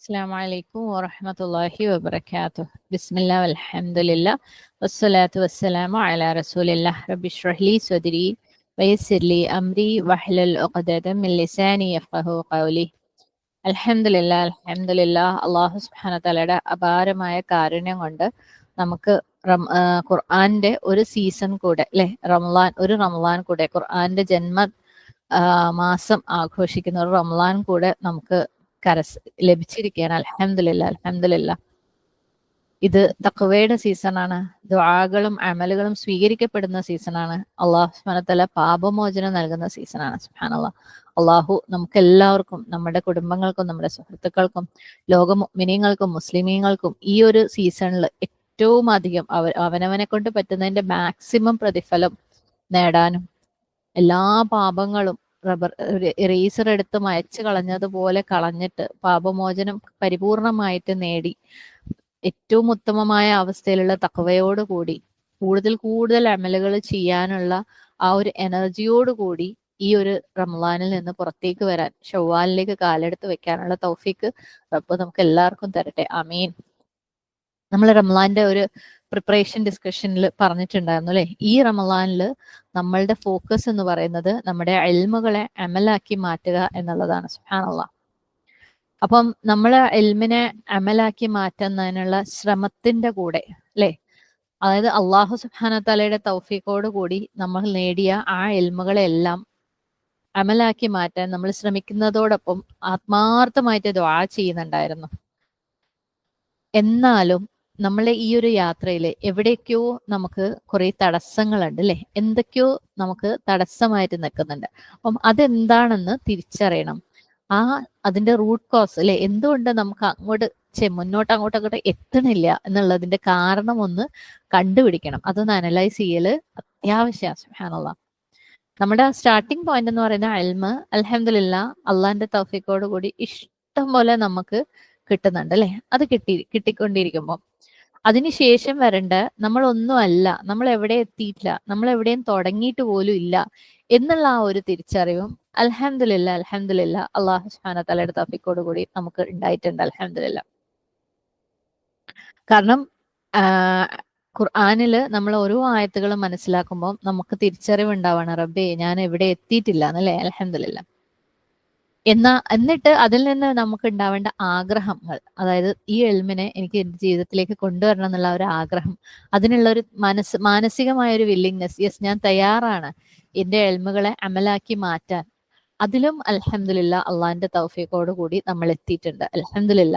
അസ്സാം വലൈക്കും വറഹമത്തല്ലാഹി വബർക്കാത്തു ബിസ്മില്ല അലഹമുല്ല വസ്സലാത്തു വസ്സലാമു അല റസൂലില്ല റബിഷ്റഹ്ലി സ്വദരി വയസ്സിർലി അംരി വഹ്ലൽ ഉഖദതം മിൻ ലിസാനി യഫ്ഖഹു ഖൗലി അൽഹംദുലില്ലാ അൽഹംദുലില്ലാ അല്ലാഹു സുബ്ഹാനഹു തആലയുടെ അപാരമായ കാരുണ്യം കൊണ്ട് നമുക്ക് ഖുർആന്റെ ഒരു സീസൺ കൂടെ അല്ലെ? റംലാൻ ഒരു റംലാൻ കൂടെ ഖുർആന്റെ ജന്മ മാസം ആഘോഷിക്കുന്ന ഒരു റംലാൻ കൂടെ നമുക്ക് കരസ് ലഭിച്ചിരിക്കുകയാണ്. അലഹമില്ല അലഹമില്ല ഇത് തക്വയുടെ സീസണാണ്. ദ്വാകളും അമലുകളും സ്വീകരിക്കപ്പെടുന്ന സീസണാണ്. അള്ളാഹു സ്മനത്തല പാപമോചനം നൽകുന്ന സീസണാണ്. സുബ്ഹാനല്ലാഹ് അള്ളാഹു നമുക്ക് എല്ലാവർക്കും നമ്മുടെ കുടുംബങ്ങൾക്കും നമ്മുടെ സുഹൃത്തുക്കൾക്കും ലോക മുഅ്മിനീങ്ങൾക്കും മുസ്ലിമീങ്ങൾക്കും ഈ ഒരു സീസണിൽ ഏറ്റവും അധികം അവ അവനവനെ കൊണ്ട് പറ്റുന്നതിന്റെ മാക്സിമം പ്രതിഫലം നേടാനും എല്ലാ പാപങ്ങളും റബ്ബർ ഇറേസർ എടുത്ത് മയച്ച് കളഞ്ഞതുപോലെ കളഞ്ഞിട്ട് പാപമോചനം പരിപൂർണമായിട്ട് നേടി. ഏറ്റവും ഉത്തമമായ അവസ്ഥയിലുള്ള തക്കവയോടുകൂടി കൂടുതൽ കൂടുതൽ അമലുകൾ ചെയ്യാനുള്ള ആ ഒരു എനർജിയോട് കൂടി ഈ ഒരു റംലാനിൽ നിന്ന് പുറത്തേക്ക് വരാൻ ഷവ്വാലിലേക്ക് കാലെടുത്ത് വെക്കാനുള്ള തൗഫീക്ക് റബ്ബ് നമുക്ക് എല്ലാവർക്കും തരട്ടെ. അമീൻ നമ്മൾ റംലാന്റെ ഒരു പ്രിപ്പറേഷൻ ഡിസ്കഷനിൽ പറഞ്ഞിട്ടുണ്ടായിരുന്നു അല്ലെ? ഈ റമലാനിൽ നമ്മളുടെ ഫോക്കസ് എന്ന് പറയുന്നത് നമ്മുടെ എൽമുകളെ അമലാക്കി മാറ്റുക എന്നുള്ളതാണ്. സുഹാനുള്ള അപ്പം നമ്മൾ എൽമിനെ അമലാക്കി മാറ്റുന്നതിനുള്ള ശ്രമത്തിന്റെ കൂടെ അല്ലെ? അതായത് അള്ളാഹു സുഹാന തലയുടെ തൗഫീഖോട് കൂടി നമ്മൾ നേടിയ ആ എൽമുകളെല്ലാം അമലാക്കി മാറ്റാൻ നമ്മൾ ശ്രമിക്കുന്നതോടൊപ്പം ആത്മാർത്ഥമായിട്ട് ദ്വാ ചെയ്യുന്നുണ്ടായിരുന്നു. എന്നാലും നമ്മളെ ഈ ഒരു യാത്രയിൽ എവിടേക്കോ നമുക്ക് കുറെ തടസ്സങ്ങളുണ്ട് അല്ലെ? എന്തൊക്കെയോ നമുക്ക് തടസ്സമായിട്ട് നിൽക്കുന്നുണ്ട്. അപ്പം അതെന്താണെന്ന് തിരിച്ചറിയണം. ആ അതിന്റെ റൂട്ട് കോസ് അല്ലെ? എന്തുകൊണ്ട് നമുക്ക് അങ്ങോട്ട് ചെ മുന്നോട്ട് അങ്ങോട്ട് അങ്ങോട്ട് എത്തണില്ല എന്നുള്ളതിന്റെ കാരണം ഒന്ന് കണ്ടുപിടിക്കണം. അതൊന്ന് അനലൈസ് ചെയ്യൽ അത്യാവശ്യം നമ്മുടെ സ്റ്റാർട്ടിംഗ് പോയിന്റ് എന്ന് പറയുന്ന അൽമ അലഹമില്ല അള്ളാന്റെ തൗഫിക്കോട് കൂടി ഇഷ്ടം പോലെ നമുക്ക് കിട്ടുന്നുണ്ട് അല്ലെ? അത് കിട്ടി കിട്ടിക്കൊണ്ടിരിക്കുമ്പോൾ അതിനുശേഷം വരേണ്ട നമ്മൾ അല്ല നമ്മൾ എവിടെ എത്തിയിട്ടില്ല നമ്മൾ എവിടെയും തുടങ്ങിയിട്ട് പോലും ഇല്ല എന്നുള്ള ആ ഒരു തിരിച്ചറിവും അലഹമില്ല അലഹമില്ല അള്ളാഹു സുബ്ഹാനഹു തലയുടെ തഫിക്കോട് കൂടി നമുക്ക് ഉണ്ടായിട്ടുണ്ട് അലഹമില്ല കാരണം ഖുർആാനിൽ നമ്മൾ ഓരോ ആയത്തുകളും മനസ്സിലാക്കുമ്പോൾ നമുക്ക് തിരിച്ചറിവ് ഉണ്ടാവണം റബ്ബേ ഞാൻ എവിടെ എത്തിയിട്ടില്ല എന്നല്ലേ? അൽഹംദുലില്ല. എന്നാ എന്നിട്ട് അതിൽ നിന്ന് നമുക്ക് ഉണ്ടാവേണ്ട ആഗ്രഹങ്ങൾ അതായത് ഈ എൽമിനെ എനിക്ക് എന്റെ ജീവിതത്തിലേക്ക് കൊണ്ടുവരണം എന്നുള്ള ഒരു ആഗ്രഹം അതിനുള്ള ഒരു മനസ് മാനസികമായ ഒരു വില്ലിങ്നെസ് യെസ് ഞാൻ തയ്യാറാണ് എന്റെ എൽമുകളെ അമലാക്കി മാറ്റാൻ. അതിലും അലഹമില്ല അള്ളാഹിന്റെ തൗഫീഖോട് കൂടി നമ്മൾ എത്തിയിട്ടുണ്ട്. അലഹമില്ല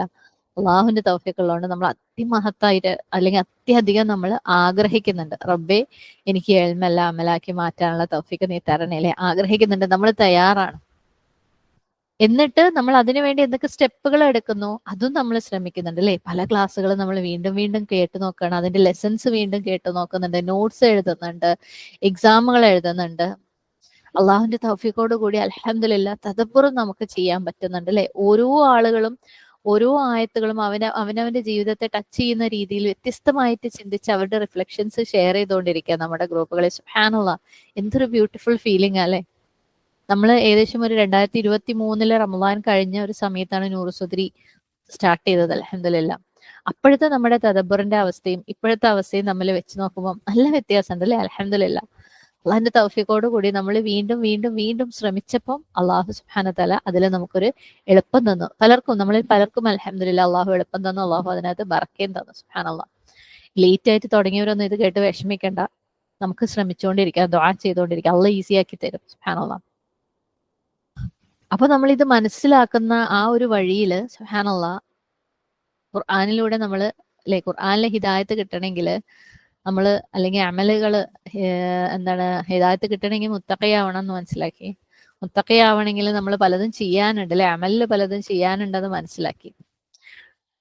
അള്ളാഹുവിന്റെ തൗഫീഖ് ഉള്ളതുകൊണ്ട് നമ്മൾ അതിമഹത്തായിട്ട് അല്ലെങ്കിൽ അത്യധികം നമ്മൾ ആഗ്രഹിക്കുന്നുണ്ട്. റബ്ബെ എനിക്ക് എൽമെല്ലാം അമലാക്കി മാറ്റാനുള്ള തൗഫീഖ് നീ തരണേലെ ആഗ്രഹിക്കുന്നുണ്ട്. നമ്മൾ തയ്യാറാണ്. എന്നിട്ട് നമ്മൾ അതിനുവേണ്ടി എന്തൊക്കെ സ്റ്റെപ്പുകൾ എടുക്കുന്നു അതും നമ്മൾ ശ്രമിക്കുന്നുണ്ട് അല്ലെ? പല ക്ലാസ്സുകൾ നമ്മൾ വീണ്ടും വീണ്ടും കേട്ട് നോക്കണം. അതിന്റെ ലെസൺസ് വീണ്ടും കേട്ട് നോക്കുന്നുണ്ട്. നോട്ട്സ് എഴുതുന്നുണ്ട്. എക്സാമുകൾ എഴുതുന്നുണ്ട്. അള്ളാഹുവിന്റെ തൗഫിക്കോട് കൂടി അലഹമില്ല തദപ്പുറം നമുക്ക് ചെയ്യാൻ പറ്റുന്നുണ്ട് അല്ലെ? ഓരോ ആളുകളും ഓരോ ആയത്തുകളും അവന അവനവന്റെ ജീവിതത്തെ ടച്ച് ചെയ്യുന്ന രീതിയിൽ വ്യത്യസ്തമായിട്ട് ചിന്തിച്ച് അവരുടെ റിഫ്ലക്ഷൻസ് ഷെയർ ചെയ്തുകൊണ്ടിരിക്കുക നമ്മുടെ ഗ്രൂപ്പുകളിൽ സുഹാനുള്ള എന്തൊരു ബ്യൂട്ടിഫുൾ ഫീലിംഗ് അല്ലെ? നമ്മൾ ഏകദേശം ഒരു രണ്ടായിരത്തി ഇരുപത്തി മൂന്നിലെ റമദാൻ കഴിഞ്ഞ ഒരു സമയത്താണ് നൂറുസുദ്രി സ്റ്റാർട്ട് ചെയ്തത് അലഹമില്ല അപ്പോഴത്തെ നമ്മുടെ തദബറിന്റെ അവസ്ഥയും ഇപ്പോഴത്തെ അവസ്ഥയും നമ്മൾ വെച്ച് നോക്കുമ്പോൾ നല്ല വ്യത്യാസമുണ്ട് അല്ലെ അലഹമില്ല അള്ളാഹിന്റെ തൗഫിക്കോട് കൂടി നമ്മൾ വീണ്ടും വീണ്ടും വീണ്ടും ശ്രമിച്ചപ്പം അള്ളാഹു സുഹാന തല അതിൽ നമുക്കൊരു എളുപ്പം തന്നു. പലർക്കും നമ്മളിൽ പലർക്കും അലഹമില്ല അള്ളാഹു എളുപ്പം തന്നു അള്ളാഹു അതിനകത്ത് ബറക്കേം തന്നു അള്ളാഹ് ലേറ്റ് ആയിട്ട് തുടങ്ങിയവരൊന്നും ഇത് കേട്ട് വിഷമിക്കേണ്ട. നമുക്ക് ശ്രമിച്ചുകൊണ്ടിരിക്കാം ദ്വാ ചെയ്തുകൊണ്ടിരിക്കാം അള്ള ഈസിയാക്കി തരും അള്ളാഹ് അപ്പൊ നമ്മൾ ഇത് മനസ്സിലാക്കുന്ന ആ ഒരു വഴിയിൽ സുഹാനുള്ള ഖുർആാനിലൂടെ നമ്മൾ അല്ലെ ഖുർആാനിലെ ഹിദായത്ത് കിട്ടണമെങ്കിൽ നമ്മൾ അല്ലെങ്കിൽ അമലുകൾ എന്താണ് ഹിദായത്ത് കിട്ടണമെങ്കിൽ മുത്തക്കയാവണം എന്ന് മനസ്സിലാക്കി. മുത്തക്കയാവണമെങ്കിൽ നമ്മൾ പലതും ചെയ്യാനുണ്ട് അല്ലെ? അമലിൽ പലതും ചെയ്യാനുണ്ടെന്ന് മനസ്സിലാക്കി.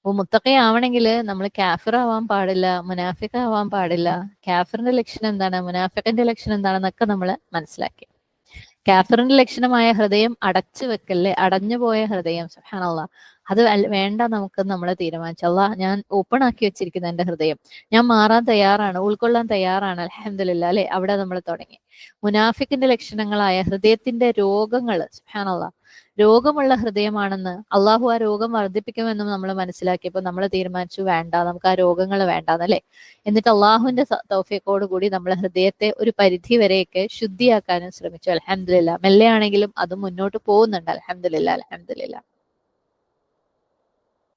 അപ്പൊ മുത്തക്കയാവണമെങ്കിൽ നമ്മൾ കാഫിർ ആവാൻ പാടില്ല മുനാഫിഖ് ആവാൻ പാടില്ല. കാഫിറിന്റെ ലക്ഷണം എന്താണ്? മുനാഫിഖിന്റെ ലക്ഷണം എന്താണെന്നൊക്കെ നമ്മൾ മനസ്സിലാക്കി. കാഫറിന്റെ ലക്ഷണമായ ഹൃദയം അടച്ചു വെക്കല്ലേ അടഞ്ഞുപോയ ഹൃദയം സുഹാനുള്ള അത് വേണ്ട നമുക്ക് നമ്മളെ തീരുമാനിച്ചു. അല്ല ഞാൻ ഓപ്പൺ ആക്കി വെച്ചിരിക്കുന്ന എന്റെ ഹൃദയം. ഞാൻ മാറാൻ തയ്യാറാണ് ഉൾക്കൊള്ളാൻ തയ്യാറാണ് അലഹമില്ല അല്ലെ? അവിടെ നമ്മൾ തുടങ്ങി. മുനാഫിക്കിന്റെ ലക്ഷണങ്ങളായ ഹൃദയത്തിന്റെ രോഗങ്ങൾ സുഹാനല്ല രോഗമുള്ള ഹൃദയമാണെന്ന് അള്ളാഹു ആ രോഗം വർദ്ധിപ്പിക്കുമെന്നും നമ്മൾ മനസ്സിലാക്കിയപ്പോൾ നമ്മൾ തീരുമാനിച്ചു വേണ്ട നമുക്ക് ആ രോഗങ്ങൾ വേണ്ടാന്നല്ലേ എന്നിട്ട് അള്ളാഹുവിന്റെ തൗഫിയക്കോട് കൂടി നമ്മൾ ഹൃദയത്തെ ഒരു പരിധി വരെയൊക്കെ ശുദ്ധിയാക്കാനും ശ്രമിച്ചു അലഹമില്ല മെല്ലെയാണെങ്കിലും അത് മുന്നോട്ട് പോകുന്നുണ്ട് അലഹമില്ല അലഹമില്ല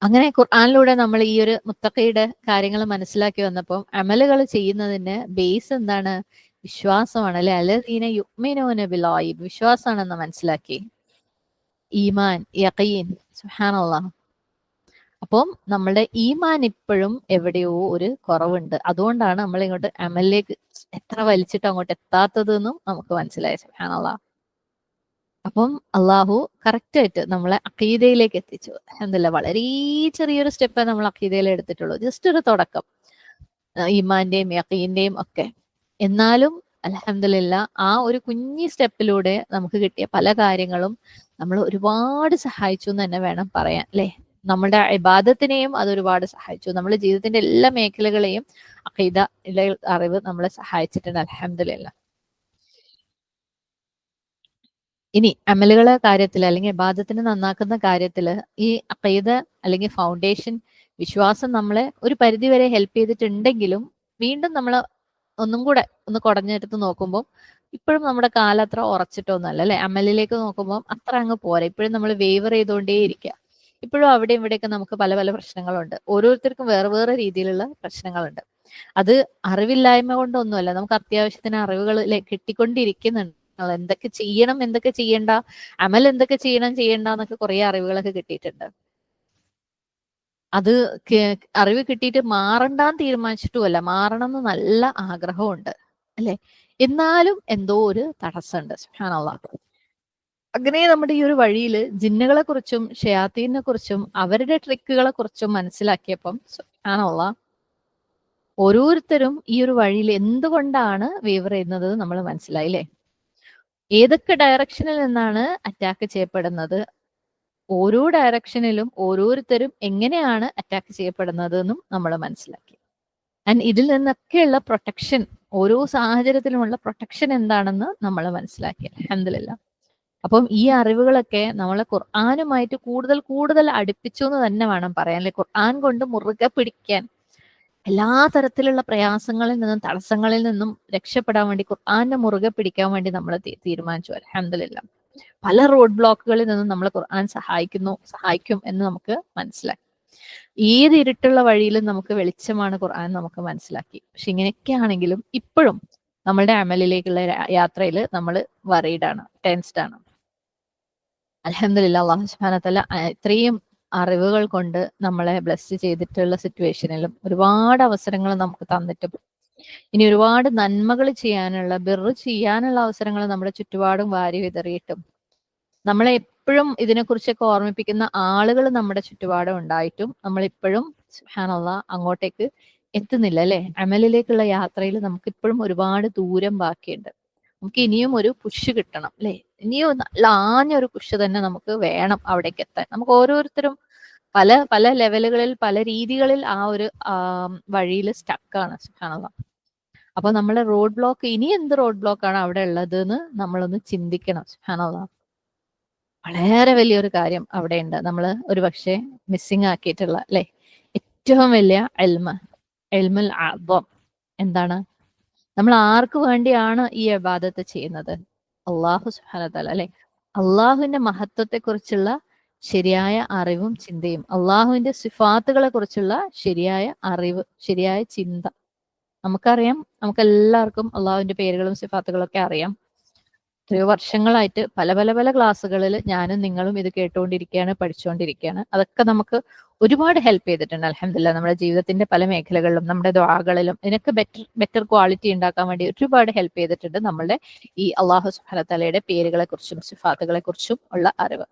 അങ്ങനെ ഖുർആാനിലൂടെ നമ്മൾ ഈ ഒരു മുത്തക്കയുടെ കാര്യങ്ങൾ മനസ്സിലാക്കി വന്നപ്പോൾ അമലുകൾ ചെയ്യുന്നതിന് ബേസ് എന്താണ്? വിശ്വാസമാണ് അല്ലെ? അലദീന യുഗ്മിനോന ബിലായി വിശ്വാസമാണെന്ന് മനസ്സിലാക്കി. ഈമാൻ യഖീൻ സുഹാനുള്ള അപ്പം നമ്മളുടെ ഈമാൻ ഇപ്പോഴും എവിടെയോ ഒരു കുറവുണ്ട്. അതുകൊണ്ടാണ് നമ്മൾ ഇങ്ങോട്ട് അമലിലേക്ക് എത്ര വലിച്ചിട്ട് അങ്ങോട്ട് എത്താത്തതെന്നും നമുക്ക് മനസ്സിലായി സുഹാനുള്ള അപ്പം അള്ളാഹു കറക്റ്റ് ആയിട്ട് നമ്മളെ അഖീദയിലേക്ക് എത്തിച്ചു. എന്തല്ല വളരെ ചെറിയൊരു സ്റ്റെപ്പ് നമ്മൾ അഖീദയിൽ എടുത്തിട്ടുള്ളൂ. ജസ്റ്റ് ഒരു തുടക്കം. ഈമാന്റെയും യക്കീന്റെയും ഒക്കെ. എന്നാലും അലഹമില്ല ആ ഒരു കുഞ്ഞി സ്റ്റെപ്പിലൂടെ നമുക്ക് കിട്ടിയ പല കാര്യങ്ങളും നമ്മൾ ഒരുപാട് സഹായിച്ചു എന്ന് തന്നെ വേണം പറയാൻ അല്ലെ? നമ്മുടെ ഇബാദത്തിനെയും അത് ഒരുപാട് സഹായിച്ചു. നമ്മുടെ ജീവിതത്തിന്റെ എല്ലാ മേഖലകളെയും അഖീദ അറിവ് നമ്മളെ സഹായിച്ചിട്ടുണ്ട് അലഹമില്ല ഇനി അമലുകളെ കാര്യത്തിൽ അല്ലെങ്കിൽ ബാധത്തിന് നന്നാക്കുന്ന കാര്യത്തിൽ ഈ അക്കൈത അല്ലെങ്കിൽ ഫൗണ്ടേഷൻ വിശ്വാസം നമ്മളെ ഒരു പരിധി വരെ ഹെൽപ്പ് ചെയ്തിട്ടുണ്ടെങ്കിലും വീണ്ടും നമ്മൾ ഒന്നും കൂടെ ഒന്ന് കുടഞ്ഞെടുത്ത് നോക്കുമ്പോൾ ഇപ്പോഴും നമ്മുടെ കാലം അത്ര ഉറച്ചിട്ടൊന്നുമല്ല അല്ലെ? അമലിലേക്ക് നോക്കുമ്പോൾ അത്ര അങ്ങ് പോരാ. ഇപ്പോഴും നമ്മൾ വേവർ ചെയ്തുകൊണ്ടേ ഇരിക്കുക ഇപ്പോഴും അവിടെ ഇവിടെയൊക്കെ നമുക്ക് പല പല പ്രശ്നങ്ങളുണ്ട്. ഓരോരുത്തർക്കും വേറെ വേറെ രീതിയിലുള്ള പ്രശ്നങ്ങളുണ്ട്. അത് അറിവില്ലായ്മ കൊണ്ടൊന്നുമല്ല. നമുക്ക് അത്യാവശ്യത്തിന് അറിവുകൾ കിട്ടിക്കൊണ്ടിരിക്കുന്നുണ്ട്. എന്തൊക്കെ ചെയ്യണം എന്തൊക്കെ ചെയ്യണ്ട അമൽ എന്തൊക്കെ ചെയ്യണം ചെയ്യണ്ട എന്നൊക്കെ കുറെ അറിവുകളൊക്കെ കിട്ടിയിട്ടുണ്ട്. അത് അറിവ് കിട്ടിയിട്ട് മാറണ്ടാന്ന് തീരുമാനിച്ചിട്ടുമല്ല മാറണം എന്ന് നല്ല ആഗ്രഹമുണ്ട് അല്ലെ? എന്നാലും എന്തോ ഒരു തടസ്സമുണ്ട് അങ്ങനെ നമ്മുടെ ഈ ഒരു വഴിയിൽ ജിന്നുകളെ കുറിച്ചും ഷയാത്തീനെ കുറിച്ചും അവരുടെ ട്രിക്കുകളെ കുറിച്ചും മനസ്സിലാക്കിയപ്പം സുഹാനുള്ള ഓരോരുത്തരും ഈ ഒരു വഴിയിൽ എന്തുകൊണ്ടാണ് വേവർ ചെയ്യുന്നത് നമ്മൾ മനസ്സിലായില്ലേ ഏതൊക്കെ ഡയറക്ഷനിൽ നിന്നാണ് അറ്റാക്ക് ചെയ്യപ്പെടുന്നത്? ഓരോ ഡയറക്ഷനിലും ഓരോരുത്തരും എങ്ങനെയാണ് അറ്റാക്ക് ചെയ്യപ്പെടുന്നത് എന്നും നമ്മൾ മനസ്സിലാക്കി. ആൻഡ് ഇതിൽ നിന്നൊക്കെയുള്ള പ്രൊട്ടക്ഷൻ ഓരോ സാഹചര്യത്തിലുമുള്ള പ്രൊട്ടക്ഷൻ എന്താണെന്ന് നമ്മൾ മനസ്സിലാക്കി. അഹമ്മദില്ല അപ്പം ഈ അറിവുകളൊക്കെ നമ്മളെ ഖുർആാനുമായിട്ട് കൂടുതൽ കൂടുതൽ അടുപ്പിച്ചു എന്ന് തന്നെ വേണം പറയാൻ. അല്ലെ ഖുർആൻ കൊണ്ട് മുറുകെ പിടിക്കാൻ. എല്ലാ തരത്തിലുള്ള പ്രയാസങ്ങളിൽ നിന്നും തടസ്സങ്ങളിൽ നിന്നും രക്ഷപ്പെടാൻ വേണ്ടി ഖുർആാന്റെ മുറുകെ പിടിക്കാൻ വേണ്ടി നമ്മൾ തീരുമാനിച്ചു. അലഹമില്ല പല റോഡ് ബ്ലോക്കുകളിൽ നിന്നും നമ്മൾ ഖുർആൻ സഹായിക്കുന്നു സഹായിക്കും എന്ന് നമുക്ക് മനസ്സിലാക്കി ഏത് ഇരുട്ടുള്ള വഴിയിലും നമുക്ക് വെളിച്ചമാണ് ഖുർആൻ നമുക്ക് മനസ്സിലാക്കി. പക്ഷെ ഇങ്ങനെയൊക്കെ ആണെങ്കിലും ഇപ്പോഴും നമ്മളുടെ അമലിലേക്കുള്ള യാത്രയിൽ നമ്മൾ വറീഡാണ് ടെൻസ്ഡ് ആണ്. അലഹമില്ല അള്ളാഹു സുബാനത്തല്ല ഇത്രയും അറിവുകൾ കൊണ്ട് നമ്മളെ ബ്ലസ് ചെയ്തിട്ടുള്ള സിറ്റുവേഷനിലും ഒരുപാട് അവസരങ്ങൾ നമുക്ക് തന്നിട്ടും. ഇനി ഒരുപാട് നന്മകൾ ചെയ്യാനുള്ള ബിറ് ചെയ്യാനുള്ള അവസരങ്ങൾ നമ്മുടെ ചുറ്റുപാടും വാരി വിതറിയിട്ടും. നമ്മളെ എപ്പോഴും ഇതിനെക്കുറിച്ചൊക്കെ ഓർമ്മിപ്പിക്കുന്ന ആളുകൾ നമ്മുടെ ചുറ്റുപാടും ഉണ്ടായിട്ടും നമ്മൾ ഇപ്പോഴും സുഹാനുള്ള അങ്ങോട്ടേക്ക് എത്തുന്നില്ല അല്ലെ? അമലിലേക്കുള്ള യാത്രയിൽ നമുക്ക് ഇപ്പോഴും ഒരുപാട് ദൂരം ബാക്കിയുണ്ട്. നമുക്ക് ഇനിയും ഒരു പുഷ് കിട്ടണം അല്ലെ? ഇനിയും നല്ല ആഞ്ഞൊരു പുഷ് തന്നെ നമുക്ക് വേണം അവിടേക്ക് എത്താൻ. നമുക്ക് ഓരോരുത്തരും പല പല ലെവലുകളിൽ പല രീതികളിൽ ആ ഒരു വഴിയിൽ സ്റ്റക്കാണ് സുഹാനുള്ള അപ്പൊ നമ്മളെ റോഡ് ബ്ലോക്ക് ഇനി എന്ത് റോഡ് ബ്ലോക്ക് ആണ് അവിടെ ഉള്ളത് എന്ന് നമ്മളൊന്ന് ചിന്തിക്കണം സുഖാനുള്ള വളരെ വലിയൊരു കാര്യം അവിടെ ഉണ്ട് നമ്മൾ ഒരു പക്ഷേ മിസ്സിങ് ആക്കിയിട്ടുള്ള അല്ലെ? ഏറ്റവും വലിയ എൽമ എൽമൽ ആബം എന്താണ്? നമ്മൾ ആർക്ക് വേണ്ടിയാണ് ഈ അബാദത്ത് ചെയ്യുന്നത്? അള്ളാഹു സുഹാനത്തല അല്ലെ? അള്ളാഹുവിന്റെ മഹത്വത്തെ കുറിച്ചുള്ള ശരിയായ അറിവും ചിന്തയും അള്ളാഹുവിന്റെ സിഫാത്തുകളെ കുറിച്ചുള്ള ശരിയായ അറിവ് ശരിയായ ചിന്ത. നമുക്കറിയാം നമുക്ക് എല്ലാവർക്കും അള്ളാഹുവിന്റെ പേരുകളും സിഫാത്തുകളും ഒക്കെ അറിയാം. എത്രയോ വർഷങ്ങളായിട്ട് പല പല പല ക്ലാസ്സുകളിൽ ഞാനും നിങ്ങളും ഇത് കേട്ടുകൊണ്ടിരിക്കുകയാണ് പഠിച്ചുകൊണ്ടിരിക്കുകയാണ് അതൊക്കെ നമുക്ക് ഒരുപാട് ഹെൽപ്പ് ചെയ്തിട്ടുണ്ട് അലഹമില്ല നമ്മുടെ ജീവിതത്തിന്റെ പല മേഖലകളിലും നമ്മുടെ ദ്വാകളിലും ഇതിനൊക്കെ ബെറ്റർ ബെറ്റർ ക്വാളിറ്റി ഉണ്ടാക്കാൻ വേണ്ടി ഒരുപാട് ഹെൽപ്പ് ചെയ്തിട്ടുണ്ട് നമ്മളുടെ ഈ അള്ളാഹു സുഹാനത്തലയുടെ പേരുകളെ കുറിച്ചും സിഫാത്തുകളെ കുറിച്ചും ഉള്ള അറിവ്.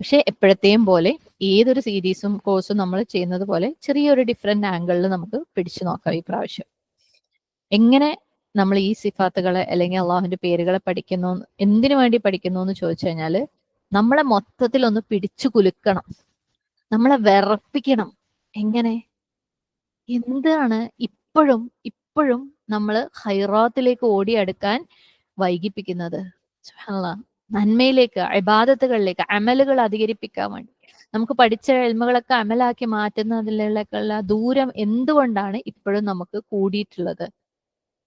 പക്ഷെ എപ്പോഴത്തെയും പോലെ ഏതൊരു സീരീസും കോഴ്സും നമ്മൾ ചെയ്യുന്നത് പോലെ ചെറിയൊരു ഡിഫറെന്റ് ആംഗിളിൽ നമുക്ക് പിടിച്ചു നോക്കാം ഈ പ്രാവശ്യം. എങ്ങനെ നമ്മൾ ഈ സിഫാത്തുകളെ അല്ലെങ്കിൽ അള്ളാഹുവിന്റെ പേരുകളെ പഠിക്കുന്നു എന്തിനു വേണ്ടി പഠിക്കുന്നു എന്ന് ചോദിച്ചു കഴിഞ്ഞാൽ നമ്മളെ മൊത്തത്തിൽ ഒന്ന് പിടിച്ചു കുലുക്കണം. നമ്മളെ വിറപ്പിക്കണം. എങ്ങനെ? എന്താണ് ഇപ്പോഴും ഇപ്പോഴും നമ്മൾ ഹൈറാത്തിലേക്ക് ഓടിയെടുക്കാൻ വൈകിപ്പിക്കുന്നത്? നന്മയിലേക്ക് ഇബാദത്തുകളിലേക്ക് അമലുകൾ അധികരിപ്പിക്കാൻ വേണ്ടി. നമുക്ക് പഠിച്ച എൽമകളൊക്കെ അമലാക്കി മാറ്റുന്നതിലേക്കുള്ള ദൂരം എന്തുകൊണ്ടാണ് ഇപ്പോഴും നമുക്ക് കൂടിയിട്ടുള്ളത്?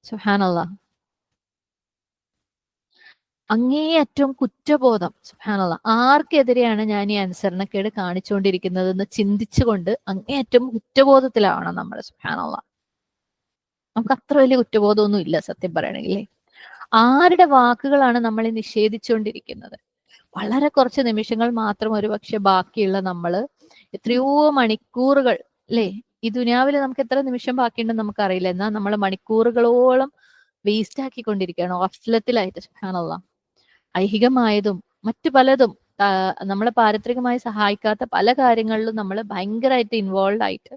സുഹാനല്ല അങ്ങേയറ്റം കുറ്റബോധം സുഹാനുള്ള ആർക്കെതിരെയാണ് ഞാൻ ഈ അനുസരണക്കേട് കാണിച്ചുകൊണ്ടിരിക്കുന്നത് എന്ന് ചിന്തിച്ചുകൊണ്ട് അങ്ങേയറ്റം കുറ്റബോധത്തിലാണ് നമ്മൾ സുഹാനുള്ള നമുക്ക് അത്ര വലിയ കുറ്റബോധമൊന്നും ഇല്ല സത്യം പറയണമെങ്കിൽ ആരുടെ വാക്കുകളാണ് നമ്മൾ നിഷേധിച്ചുകൊണ്ടിരിക്കുന്നത്? വളരെ കുറച്ച് നിമിഷങ്ങൾ മാത്രം ഒരുപക്ഷെ ബാക്കിയുള്ള നമ്മൾ എത്രയോ മണിക്കൂറുകൾ അല്ലേ ഈ ദുനിയാവിൽ നമുക്ക് എത്ര നിമിഷം ബാക്കിയുണ്ടെന്ന് നമുക്കറിയില്ല. എന്നാൽ നമ്മൾ മണിക്കൂറുകളോളം വേസ്റ്റ് ആക്കിക്കൊണ്ടിരിക്കുകയാണ് ഓഫ്ലത്തിലായിട്ട് സുഹാനുള്ള ഐഹികമായതും മറ്റു പലതും നമ്മളെ പാരത്രികമായി സഹായിക്കാത്ത പല കാര്യങ്ങളിലും നമ്മൾ ഭയങ്കരമായിട്ട് ഇൻവോൾവ് ആയിട്ട്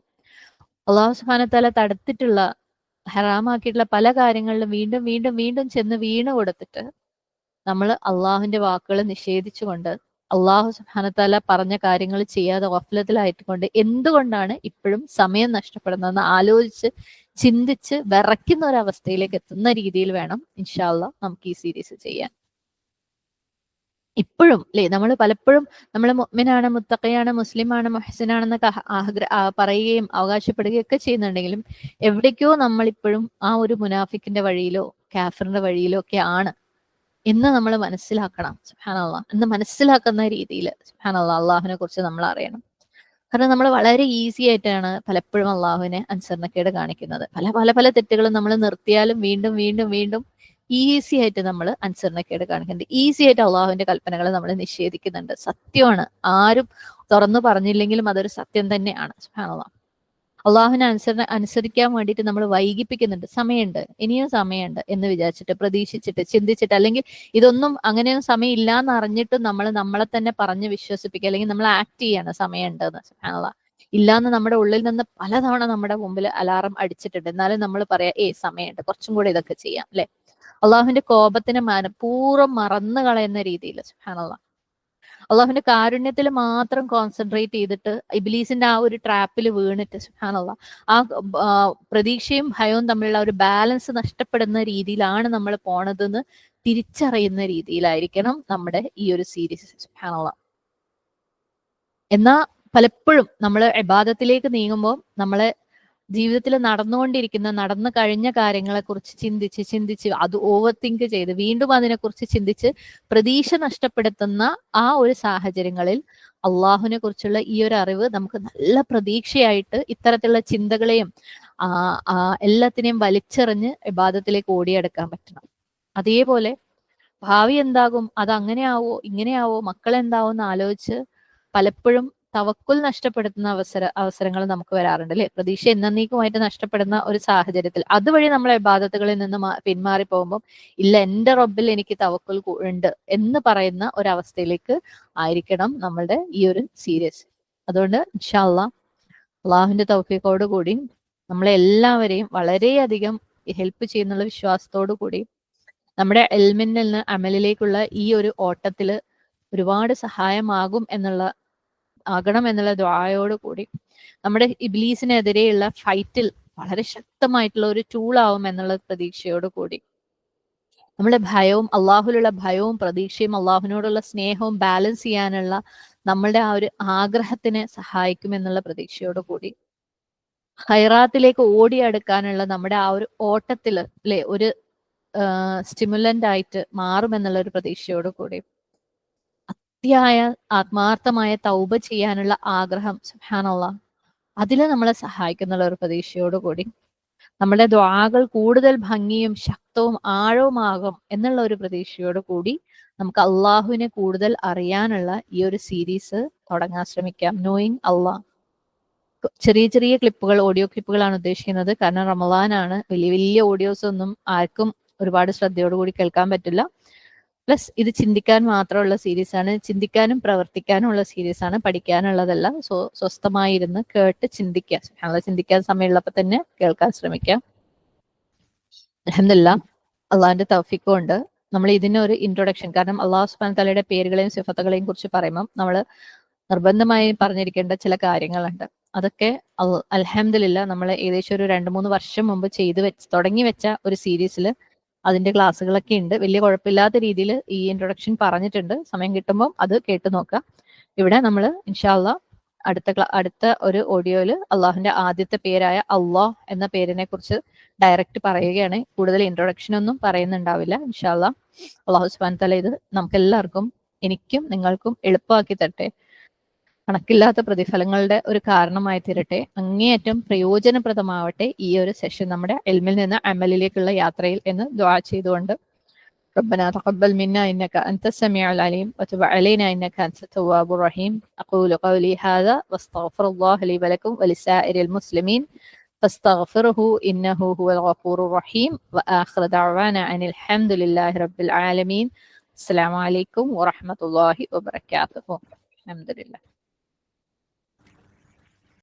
അള്ളാഹു സുബാനത്താല തടുത്തിട്ടുള്ള ഹറാമാക്കിയിട്ടുള്ള പല കാര്യങ്ങളിലും വീണ്ടും വീണ്ടും വീണ്ടും ചെന്ന് വീണ് കൊടുത്തിട്ട് നമ്മൾ അള്ളാഹുവിന്റെ വാക്കുകൾ നിഷേധിച്ചുകൊണ്ട് അള്ളാഹു സുബാനത്താല പറഞ്ഞ കാര്യങ്ങൾ ചെയ്യാതെ ഓഫലത്തിലായിട്ടുകൊണ്ട് എന്തുകൊണ്ടാണ് ഇപ്പോഴും സമയം നഷ്ടപ്പെടുന്നതെന്ന് ആലോചിച്ച് ചിന്തിച്ച് വിറയ്ക്കുന്ന ഒരു അവസ്ഥയിലേക്ക് എത്തുന്ന രീതിയിൽ വേണം ഇൻഷാല്ല നമുക്ക് ഈ സീരീസ് ചെയ്യാൻ. ഇപ്പോഴും അല്ലേ നമ്മൾ പലപ്പോഴും നമ്മൾ മുഅ്മിനാണ് മുത്തഖയാണ് മുസ്ലിമാണ് മുഹസിനാണെന്നൊക്കെ ആഗ്ര പറയുകയും അവകാശപ്പെടുകയും ഒക്കെ ചെയ്യുന്നുണ്ടെങ്കിലും എവിടേക്കോ നമ്മൾ ഇപ്പോഴും ആ ഒരു മുനാഫിക്കിന്റെ വഴിയിലോ കാഫറിന്റെ വഴിയിലോ ഒക്കെ ആണ് എന്ന് നമ്മൾ മനസ്സിലാക്കണം സുഹാനല്ല എന്ന് മനസ്സിലാക്കുന്ന രീതിയിൽ സുഹാനല്ല അള്ളാഹുവിനെ കുറിച്ച് നമ്മൾ അറിയണം. കാരണം നമ്മൾ വളരെ ഈസി ആയിട്ടാണ് പലപ്പോഴും അള്ളാഹുവിനെ അനുസരണക്കേട് കാണിക്കുന്നത്. പല പല പല തെറ്റുകളും നമ്മൾ നിർത്തിയാലും വീണ്ടും വീണ്ടും വീണ്ടും ഈസി ആയിട്ട് നമ്മൾ അനുസരണക്കേട് കാണിക്കുന്നുണ്ട് ഈസി ആയിട്ട് അള്ളാഹുവിന്റെ കൽപ്പനകൾ നമ്മൾ നിഷേധിക്കുന്നുണ്ട്. സത്യമാണ്. ആരും തുറന്നു പറഞ്ഞില്ലെങ്കിലും അതൊരു സത്യം തന്നെയാണ്. സുഹാനുള്ള അള്ളാഹുവിനെ അനുസരണ അനുസരിക്കാൻ വേണ്ടിയിട്ട് നമ്മൾ വൈകിപ്പിക്കുന്നുണ്ട്. സമയമുണ്ട്. ഇനിയും സമയമുണ്ട് എന്ന് വിചാരിച്ചിട്ട് പ്രതീക്ഷിച്ചിട്ട് ചിന്തിച്ചിട്ട് അല്ലെങ്കിൽ ഇതൊന്നും അങ്ങനെയൊന്നും സമയമില്ല എന്ന് അറിഞ്ഞിട്ട് നമ്മൾ നമ്മളെ തന്നെ പറഞ്ഞ് വിശ്വസിപ്പിക്കുക അല്ലെങ്കിൽ നമ്മൾ ആക്ട് ചെയ്യാണ് സമയമുണ്ട് എന്ന് സുഹാനുള്ള ഇല്ലാന്ന് നമ്മുടെ ഉള്ളിൽ നിന്ന് പലതവണ നമ്മുടെ മുമ്പിൽ അലാറം അടിച്ചിട്ടുണ്ട്. എന്നാലും നമ്മൾ പറയാം ഏ സമയമുണ്ട്. കുറച്ചും കൂടെ ഇതൊക്കെ ചെയ്യാം. അല്ലെ? അള്ളാഹുവിന്റെ കോപത്തിനെ മനഃപൂർവം മറന്നു കളയുന്ന രീതിയിൽ സുഹാനുള്ള അള്ളാഹുവിന്റെ കാരുണ്യത്തിൽ മാത്രം കോൺസെൻട്രേറ്റ് ചെയ്തിട്ട് ഇബിലീസിന്റെ ആ ഒരു ട്രാപ്പിൽ വീണിട്ട് സുഹാനുള്ള ആ പ്രതീക്ഷയും ഭയവും തമ്മിലുള്ള ഒരു ബാലൻസ് നഷ്ടപ്പെടുന്ന രീതിയിലാണ് നമ്മൾ പോണതെന്ന് തിരിച്ചറിയുന്ന രീതിയിലായിരിക്കണം നമ്മുടെ ഈ ഒരു സീരീസ് സുഹാനുള്ള എന്നാ പലപ്പോഴും നമ്മൾ എബാദത്തിലേക്ക് നീങ്ങുമ്പോൾ നമ്മളെ ജീവിതത്തിൽ നടന്നുകൊണ്ടിരിക്കുന്ന നടന്നു കഴിഞ്ഞ കാര്യങ്ങളെ കുറിച്ച് ചിന്തിച്ച് ചിന്തിച്ച് അത് ഓവർ തിങ്ക് ചെയ്ത് വീണ്ടും അതിനെക്കുറിച്ച് ചിന്തിച്ച് പ്രതീക്ഷ നഷ്ടപ്പെടുത്തുന്ന ആ ഒരു സാഹചര്യങ്ങളിൽ അള്ളാഹുവിനെ കുറിച്ചുള്ള ഈ ഒരു അറിവ് നമുക്ക് നല്ല പ്രതീക്ഷയായിട്ട് ഇത്തരത്തിലുള്ള ചിന്തകളെയും എല്ലാത്തിനെയും വലിച്ചെറിഞ്ഞ് വിവാദത്തിലേക്ക് ഓടിയെടുക്കാൻ പറ്റണം. അതേപോലെ ഭാവി എന്താകും അത് അങ്ങനെയാവോ ഇങ്ങനെയാവോ മക്കൾ എന്താവോ എന്ന് ആലോചിച്ച് പലപ്പോഴും തവക്കുൽ നഷ്ടപ്പെടുത്തുന്ന അവസര അവസരങ്ങൾ നമുക്ക് വരാറുണ്ട് അല്ലെ? പ്രതീക്ഷ എന്നേക്കുമായിട്ട് നഷ്ടപ്പെടുന്ന ഒരു സാഹചര്യത്തിൽ. അതുവഴി നമ്മൾ ഇബാദത്തുകളിൽ നിന്ന് പിന്മാറി പോകുമ്പോൾ ഇല്ല എന്റെ റബ്ബിൽ എനിക്ക് തവക്കുൽ ഉണ്ട് എന്ന് പറയുന്ന ഒരു അവസ്ഥയിലേക്ക് ആയിരിക്കണം നമ്മളുടെ ഈ ഒരു സീരിയസ് അതുകൊണ്ട് ഇൻഷാല്ല അള്ളാഹുവിന്റെ തൗഫീഖോട് കൂടി നമ്മളെ എല്ലാവരെയും വളരെയധികം ഹെൽപ്പ് ചെയ്യുന്നുള്ള വിശ്വാസത്തോടു കൂടി നമ്മുടെ എൽമിനിൽ നിന്ന് അമലിലേക്കുള്ള ഈ ഒരു ഓട്ടത്തിൽ ഒരുപാട് സഹായമാകും എന്നുള്ള ആകണം എന്നുള്ള ദ്വായോട് കൂടി നമ്മുടെ ഇബ്ലീസിനെതിരെയുള്ള ഫൈറ്റിൽ വളരെ ശക്തമായിട്ടുള്ള ഒരു ടൂൾ ആവും എന്നുള്ള പ്രതീക്ഷയോട് കൂടി. നമ്മുടെ ഭയവും അള്ളാഹുലുള്ള ഭയവും പ്രതീക്ഷയും അള്ളാഹുവിനോടുള്ള സ്നേഹവും ബാലൻസ് ചെയ്യാനുള്ള നമ്മളുടെ ആ ഒരു ആഗ്രഹത്തിനെ സഹായിക്കും എന്നുള്ള പ്രതീക്ഷയോട് കൂടി. ഹൈറാത്തിലേക്ക് ഓടിയെടുക്കാനുള്ള നമ്മുടെ ആ ഒരു ഓട്ടത്തിൽ അല്ലെ ഒരു സ്റ്റിമുലന്റ് ആയിട്ട് മാറുമെന്നുള്ള ഒരു പ്രതീക്ഷയോട് കൂടി. അതിയായ ആത്മാർത്ഥമായ തൗബ ചെയ്യാനുള്ള ആഗ്രഹം സുഹാനുള്ള അതിൽ നമ്മളെ സഹായിക്കുന്നുള്ള ഒരു പ്രതീക്ഷയോട് കൂടി. നമ്മുടെ ദ്വാകൾ കൂടുതൽ ഭംഗിയും ശക്തവും ആഴവുമാകും എന്നുള്ള ഒരു പ്രതീക്ഷയോട് കൂടി നമുക്ക് അള്ളാഹുവിനെ കൂടുതൽ അറിയാനുള്ള ഈ ഒരു സീരീസ് തുടങ്ങാൻ ശ്രമിക്കാം. നോയിങ് അള്ളാഹ് ചെറിയ ചെറിയ ക്ലിപ്പുകൾ ഓഡിയോ ക്ലിപ്പുകളാണ് ഉദ്ദേശിക്കുന്നത്. കാരണം റമലാനാണ് വലിയ വലിയ ഓഡിയോസ് ഒന്നും ആർക്കും ഒരുപാട് ശ്രദ്ധയോടുകൂടി കേൾക്കാൻ പറ്റില്ല. പ്ലസ് ഇത് ചിന്തിക്കാൻ മാത്രമുള്ള സീരീസ് ആണ്. ചിന്തിക്കാനും പ്രവർത്തിക്കാനും ഉള്ള സീരീസ് ആണ് പഠിക്കാനുള്ളതല്ല. സോ സ്വസ്ഥമായിരുന്ന് കേട്ട് ചിന്തിക്കുക ഞങ്ങൾ ചിന്തിക്കാൻ സമയമുള്ളപ്പോൾ തന്നെ കേൾക്കാൻ ശ്രമിക്കാം. അലഹമില്ല അള്ളാഹിന്റെ തൗഫിക്കും ഉണ്ട്. നമ്മൾ ഒരു ഇൻട്രൊഡക്ഷൻ കാരണം അള്ളാഹു സുബാൻ തലയുടെ പേരുകളെയും സിഫത്തുകളെയും കുറിച്ച് പറയുമ്പോൾ നമ്മൾ നിർബന്ധമായി പറഞ്ഞിരിക്കേണ്ട ചില കാര്യങ്ങളുണ്ട്. അതൊക്കെ അൽഹമില്ല നമ്മൾ ഏകദേശം ഒരു രണ്ട് മൂന്ന് വർഷം മുമ്പ് ചെയ്തു വെച്ച് തുടങ്ങി വെച്ച ഒരു സീരീസിൽ അതിന്റെ ക്ലാസ്സുകളൊക്കെ ഉണ്ട്. വലിയ കുഴപ്പമില്ലാത്ത രീതിയിൽ ഈ ഇൻട്രൊഡക്ഷൻ പറഞ്ഞിട്ടുണ്ട്. സമയം കിട്ടുമ്പോൾ അത് കേട്ടു നോക്കുക ഇവിടെ നമ്മൾ ഇൻഷാല്ല അടുത്ത അടുത്ത ഒരു ഓഡിയോയിൽ അള്ളാഹുവിന്റെ ആദ്യത്തെ പേരായ അള്ളാഹ് എന്ന പേരിനെ കുറിച്ച് ഡയറക്റ്റ് പറയുകയാണ്. കൂടുതൽ ഇൻട്രൊഡക്ഷൻ ഒന്നും പറയുന്നുണ്ടാവില്ല. ഇൻഷാല്ല അള്ളാഹു സുബാൻ തല ഇത് നമുക്ക് എല്ലാവർക്കും എനിക്കും നിങ്ങൾക്കും എളുപ്പമാക്കി തരട്ടെ. കണക്കില്ലാത്ത പ്രതിഫലങ്ങളുടെ ഒരു കാരണമായി തീരട്ടെ അങ്ങേയറ്റം പ്രയോജനപ്രദമാവട്ടെ ഈ ഒരു സെഷൻ നമ്മുടെ എൽമിൽ നിന്ന് അമലിലേക്കുള്ള യാത്രയിൽ എന്ന് ദ്വാ ചെയ്തുകൊണ്ട് ربنا تقبل منا إنك أنت السميع العليم وتب علينا إنك أنت التواب الرحيم أقول قولي هذا واستغفر الله لي ولكم ولسائر المسلمين فاستغفره إنه هو الغفور الرحيم وآخر دعوانا أن الحمد لله رب العالمين السلام عليكم ورحمة الله وبركاته الحمد لله